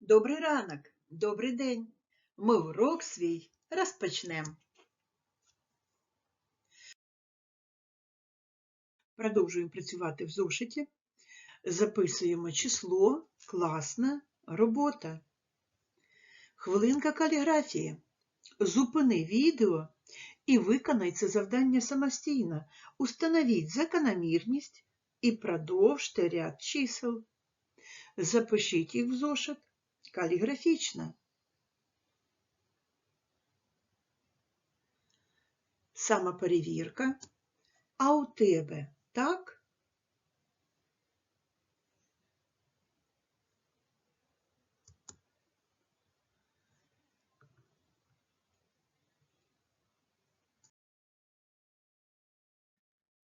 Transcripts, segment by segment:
Добрий ранок, добрий день. Ми урок свій розпочнемо. Продовжуємо працювати в зошиті. Записуємо число, класна робота. Хвилинка каліграфії. Зупини відео і виконай це завдання самостійно. Установіть закономірність і продовжте ряд чисел. Запишіть їх в зошит каліграфічно. Самоперевірка. А у тебе так?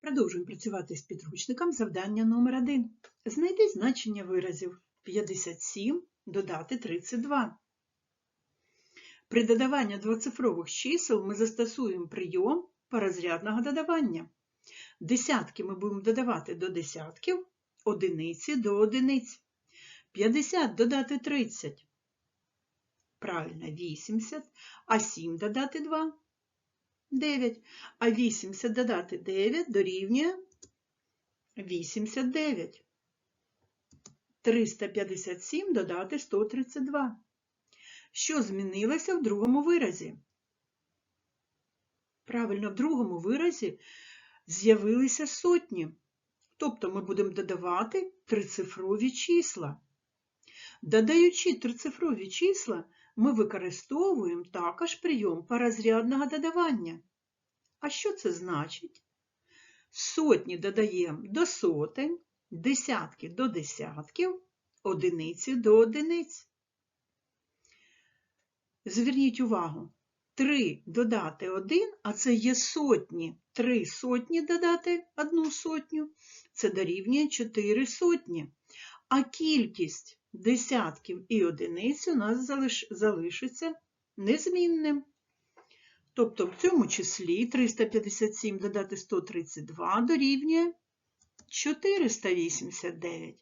Продовжуємо працювати з підручником завдання номер 1 Знайди значення виразів 57 додати 32. При додаванні двоцифрових чисел ми застосуємо прийом порозрядного додавання. Десятки ми будемо додавати до десятків, одиниці до одиниць. 50 додати 30. Правильно, 80, а 7 додати 2 9. А 80 додати 9 дорівнює 89. 357 додати 132. Що змінилося в другому виразі? Правильно, в другому виразі з'явилися сотні. Тобто ми будемо додавати трицифрові числа. Додаючи трицифрові числа, ми використовуємо також прийом порозрядного додавання. А що це значить? Сотні додаємо до сотень, десятки до десятків, одиниці до одиниць. Зверніть увагу, 3 додати 1, а це є сотні. 3 сотні додати одну сотню, це дорівнює 4 сотні. А кількість десятків і одиниць у нас залиш... залишиться незмінним. Тобто в цьому числі 357 додати 132 дорівнює 489.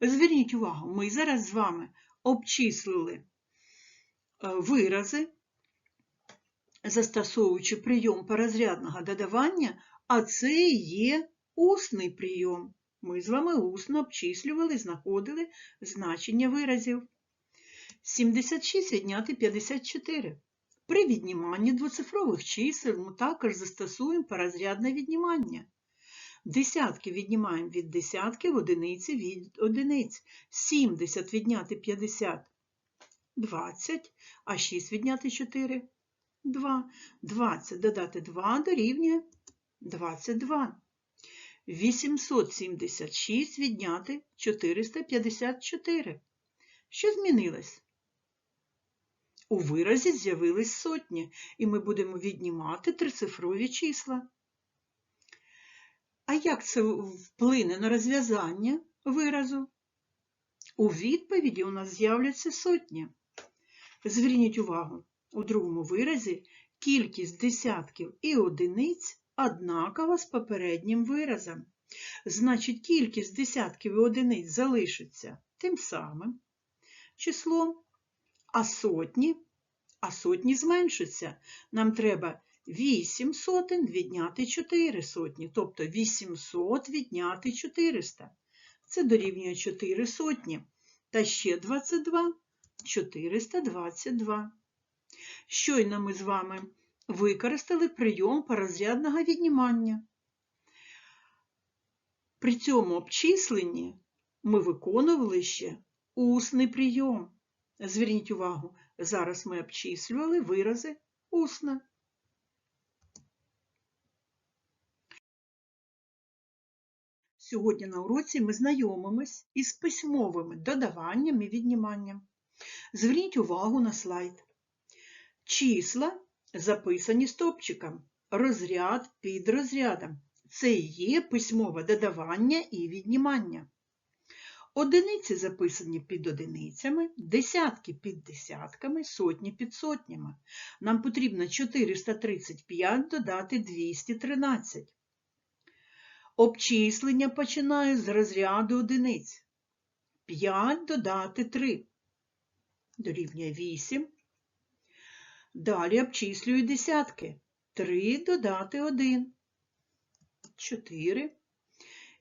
Зверніть увагу, ми зараз з вами обчислили вирази, застосовуючи прийом порозрядного додавання, а це є усний прийом. Ми з вами усно обчислювали, знаходили значення виразів. 76 відняти 54. При відніманні двоцифрових чисел ми також застосуємо порозрядне віднімання. Десятки віднімаємо від десятків, одиниці від одиниць. 70 відняти 50 20, а 6 відняти 4 2. 20 додати 2 дорівнює 22. 876 відняти 454. Що змінилось? У виразі з'явились сотні, і ми будемо віднімати трицифрові числа. А як це вплине на розв'язання виразу? У відповіді у нас з'являться сотні. Зверніть увагу, у другому виразі кількість десятків і одиниць однакова з попереднім виразом. Значить, кількість десятків і одиниць залишиться тим самим числом, а сотні, а сотні зменшаться. Нам треба 8 сотень відняти 4 сотні, тобто 800 відняти 400. Це дорівнює 4 сотні. Та ще 22 422. Щойно ми з вами використали прийом порозрядного віднімання. При цьому обчисленні ми виконували ще усний прийом. Зверніть увагу, зараз ми обчислювали вирази усно. Сьогодні на уроці ми знайомимось із письмовими додаванням і відніманням. Зверніть увагу на слайд. Числа записані стопчиком, розряд під розрядом. Це і є письмове додавання і віднімання. Одиниці записані під одиницями, десятки під десятками, сотні під сотнями. Нам потрібно 435 додати 213. Обчислення починаю з розряду одиниць. 5 додати 3. дорівнює 8. Далі обчислюю десятки. 3 додати 1. 4.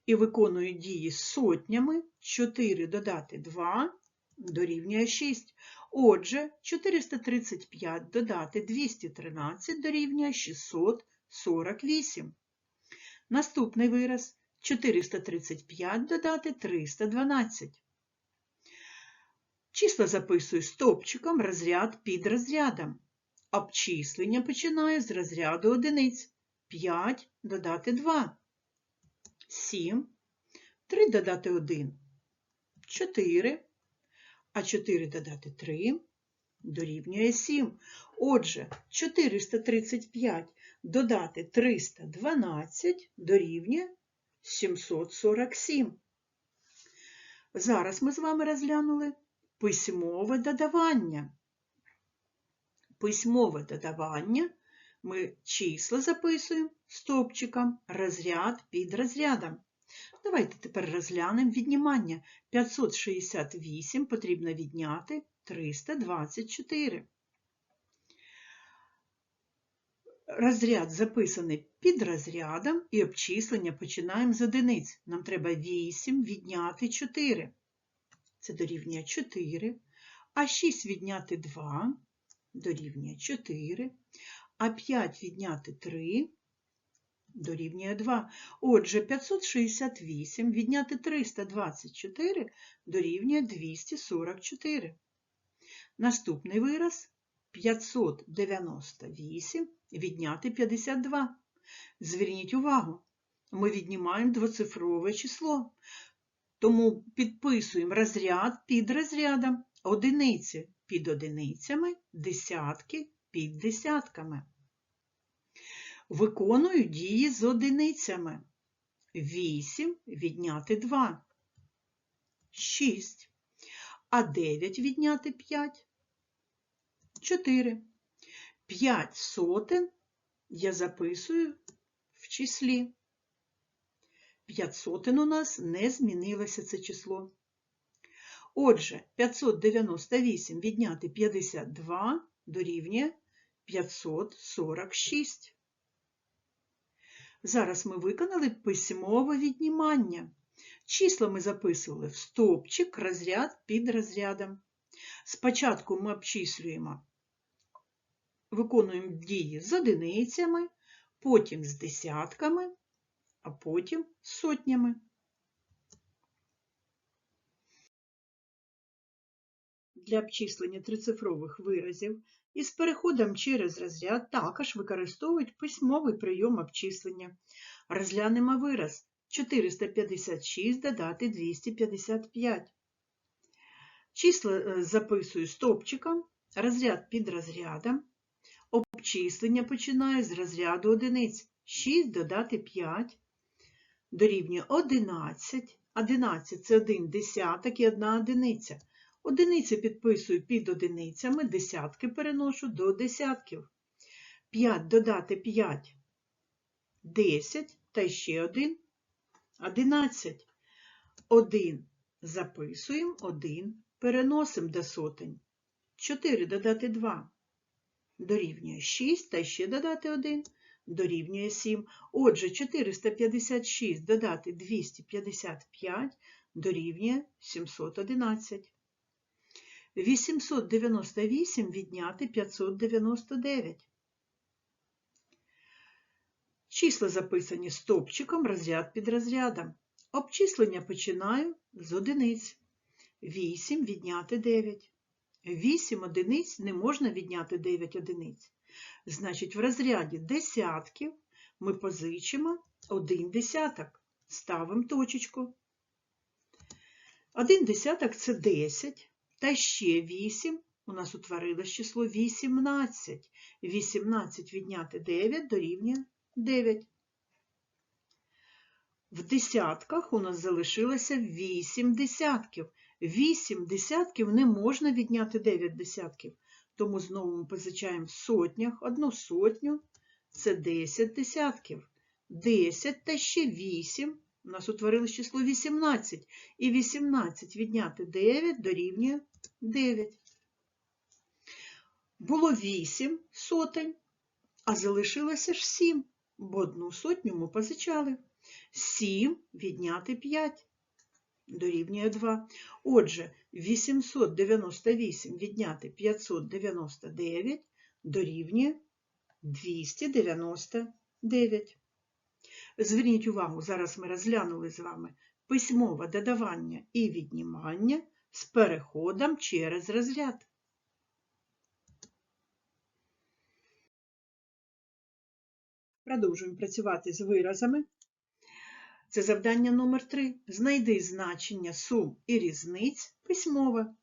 І виконую дії сотнями. 4 додати 2 дорівнює 6. Отже, 435 додати 213 дорівнює 648. Наступний вираз 435 додати 312. Числа записую стопчиком розряд під розрядом. Обчислення починаю з розряду одиниць. 5 додати 2. 7. 3 додати 1. 4. А 4 додати 3 дорівнює 7. Отже, 435 додати 312 дорівнює 747. Зараз ми з вами розглянули письмове додавання. Письмове додавання ми числа записуємо стопчиком, розряд під розрядом. Давайте тепер розглянемо віднімання. 568 потрібно відняти 324. Розряд записаний під розрядом і обчислення починаємо з одиниць. Нам треба 8 відняти 4. Це дорівнює 4. А 6 відняти 2 дорівнює 4. А 5 відняти 3 дорівнює 2. Отже, 568 відняти 324 дорівнює 244. Наступний вираз 598 відняти 52. Зверніть увагу, ми віднімаємо двоцифрове число. Тому підписуємо розряд під розрядом, одиниці під одиницями, десятки під десятками. Виконую дії з одиницями. 8 відняти 2. 6. А 9 відняти 5. 4. 5 сотен я записую в числі. 5 сотен у нас не змінилося це число. Отже, 598 відняти 52 дорівнює 546. Зараз ми виконали письмове віднімання. Числа ми записували в стовпчик, розряд під розрядом. Спочатку ми обчислюємо, виконуємо дії з одиницями, потім з десятками, а потім з сотнями. Для обчислення трицифрових виразів із переходом через розряд також використовують письмовий прийом обчислення. Розглянемо вираз 456 додати 255. Числа е, записую стопчиком, розряд під розрядом. Обчислення починаю з розряду одиниць. 6 додати 5 дорівнює 11. 11 це 1 десяток і 1 одиниця. Одиниці підписую під одиницями, десятки переношу до десятків. 5 додати 5 10 та ще 1 11. 1 записуємо, 1 переносимо до сотень. 4 додати 2 дорівнює 6 та ще додати 1 дорівнює 7. Отже, 456 додати 255 дорівнює 711. 898 відняти 599. Числа записані стопчиком розряд під розрядом. Обчислення починаю з одиниць. 8 відняти 9. 8 одиниць не можна відняти 9 одиниць. Значить, в розряді десятків ми позичимо 1 десяток. Ставимо точечку. 1 десяток це 10. Та ще 8. У нас утворилось число 18. 18 відняти 9 дорівнює 9. В десятках у нас залишилося 8 десятків. 8 десятків не можна відняти 9 десятків. Тому знову ми позичаємо в сотнях. Одну сотню це 10 десятків. 10 та ще 8. У нас утворилось число 18. І 18 відняти 9 дорівнює 9. Було 8 сотень, а залишилося ж 7, бо одну сотню ми позичали. 7 відняти 5 дорівнює 2. Отже, 898 відняти 599 дорівнює 299. Зверніть увагу, зараз ми розглянули з вами письмове додавання і віднімання з переходом через розряд. Продовжуємо працювати з виразами. Це завдання номер 3. Знайди значення сум і різниць письмове.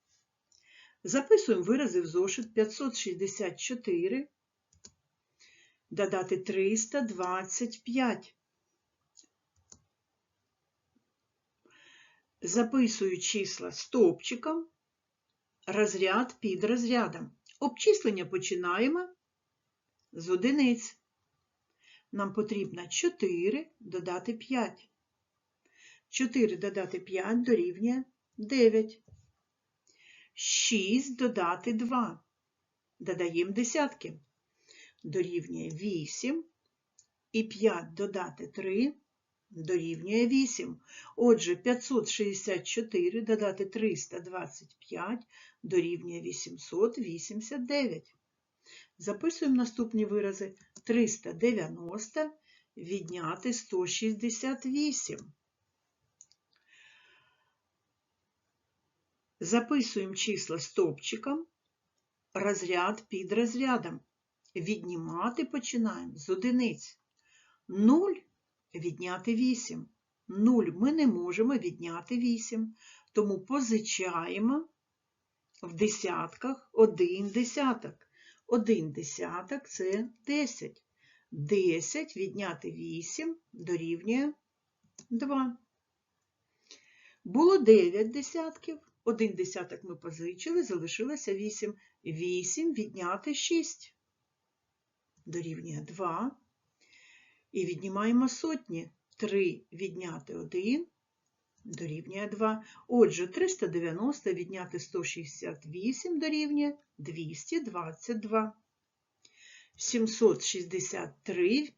Записуємо вирази в зошит 564, додати 325. Записую числа стовпчиком, розряд під розрядом. Обчислення починаємо з одиниць. Нам потрібно 4 додати 5. 4 додати 5 дорівнює 9. 6 додати 2. Додаємо десятки. Дорівнює 8. І 5 додати 3 дорівнює 8. Отже, 564 додати 325 дорівнює 889. Записуємо наступні вирази. 390 відняти 168. Записуємо числа стовпчиком, розряд під розрядом. Віднімати починаємо з одиниць. 0 відняти 8. 0 ми не можемо відняти 8, тому позичаємо в десятках 1 десяток. 1 десяток це 10. 10 відняти 8 дорівнює 2. Було 9 десятків. 1 десяток ми позичили, залишилося 8. 8 відняти 6 дорівнює 2. І віднімаємо сотні. 3 відняти 1 дорівнює 2. Отже, 390 відняти 168 дорівнює 222. 763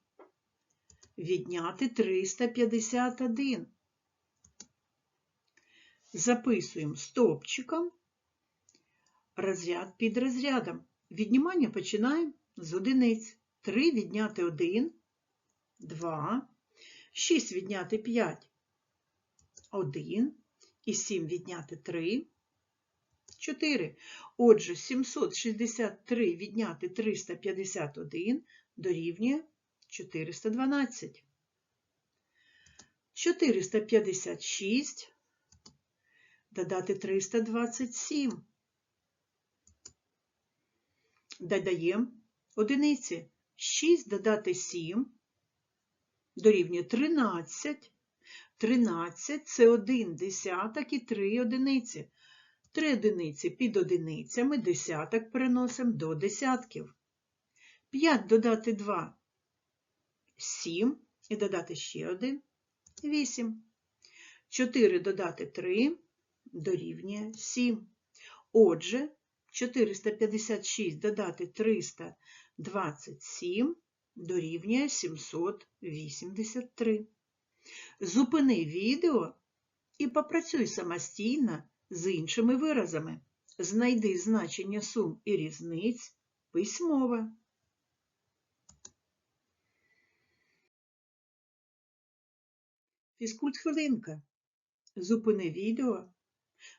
відняти 351. Записуємо стовпчиком розряд під розрядом. Віднімання починаємо з одиниць. 3 відняти 1, 2, 6 відняти 5, 1 і 7 відняти 3, 4. Отже, 763 відняти 351 дорівнює 412. 456 додати 327. Додаємо одиниці. 6 додати 7 дорівнює 13. 13 це 1 десяток і 3 одиниці. 3 одиниці під одиницями десяток переносимо до десятків. 5 додати 2 7 і додати ще 1 8. 4 додати 3 дорівнює 7. Отже, 456 додати 327 дорівнює 783. Зупини відео і попрацюй самостійно з іншими виразами. Знайди значення сум і різниць письмове. Фізкульт хвилинка. Зупини відео,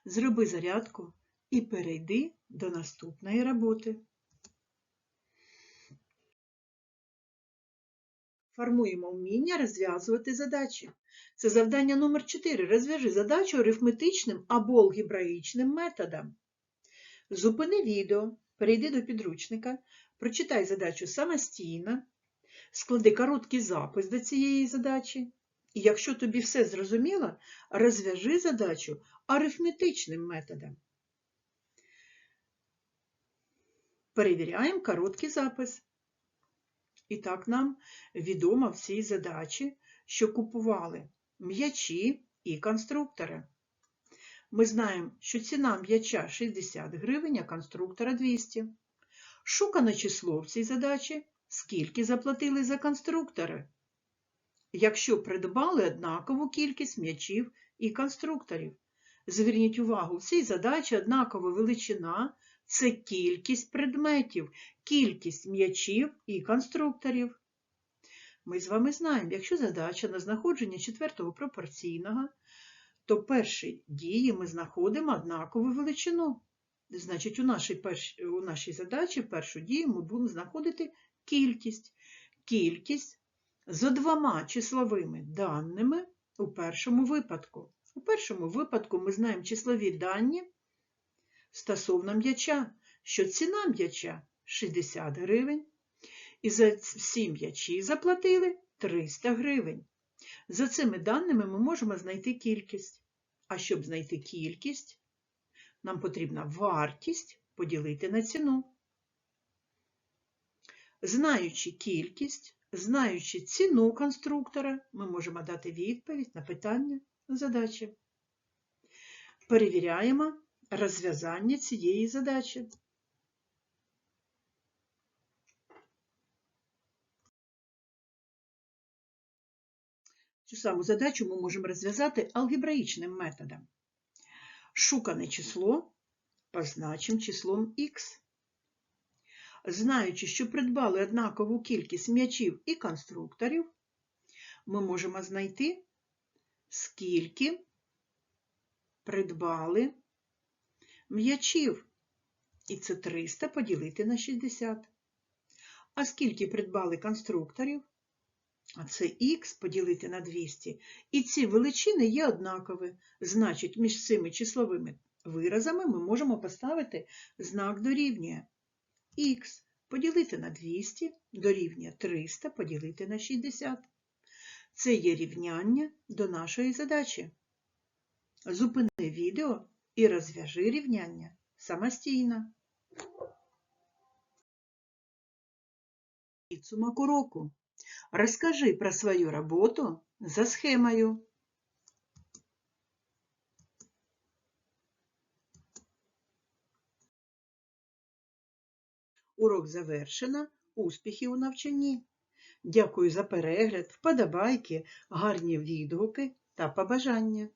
зроби зарядку і перейди до наступної роботи. Формуємо вміння розв'язувати задачі. Це завдання номер 4. Розв'яжи задачу арифметичним або алгебраїчним методом. Зупини відео, перейди до підручника, прочитай задачу самостійно, склади короткий запис до цієї задачі. І якщо тобі все зрозуміло, розв'яжи задачу арифметичним методом. Перевіряємо короткий запис. І так нам відомо в цій задачі, що купували м'ячі і конструктори. Ми знаємо, що ціна м'яча 60 гривень, а конструктора 200. Шукане число в цій задачі, скільки заплатили за конструктори. Якщо придбали однакову кількість м'ячів і конструкторів. Зверніть увагу, в цій задачі однакова величина це кількість предметів, кількість м'ячів і конструкторів. Ми з вами знаємо, якщо задача на знаходження четвертого пропорційного, то першій дії ми знаходимо однакову величину. Значить, у нашій, перш... у нашій задачі першу дію ми будемо знаходити кількість. Кількість за двома числовими даними у першому випадку. У першому випадку ми знаємо числові дані стосовно м'яча, що ціна м'яча 60 гривень, і за всі м'ячі заплатили 300 гривень. За цими даними ми можемо знайти кількість. А щоб знайти кількість, нам потрібна вартість поділити на ціну. Знаючи кількість, знаючи ціну конструктора, ми можемо дати відповідь на питання задачі. Перевіряємо розв'язання цієї задачі. Цю саму задачу ми можемо розв'язати алгебраїчним методом. Шукане число позначимо числом х. Знаючи, що придбали однакову кількість м'ячів і конструкторів, ми можемо знайти, скільки придбали м'ячів. І це 300 поділити на 60. А скільки придбали конструкторів? А це х поділити на 200. І ці величини є однакові. Значить, між цими числовими виразами ми можемо поставити знак дорівнює. Х поділити на 200 дорівнює 300 поділити на 60. Це є рівняння до нашої задачі. Зупини відео і розв'яжи рівняння самостійно. Підсумок уроку. Розкажи про свою роботу за схемою. Урок завершено. Успіхів у навчанні. Дякую за перегляд, вподобайки, гарні відгуки та побажання.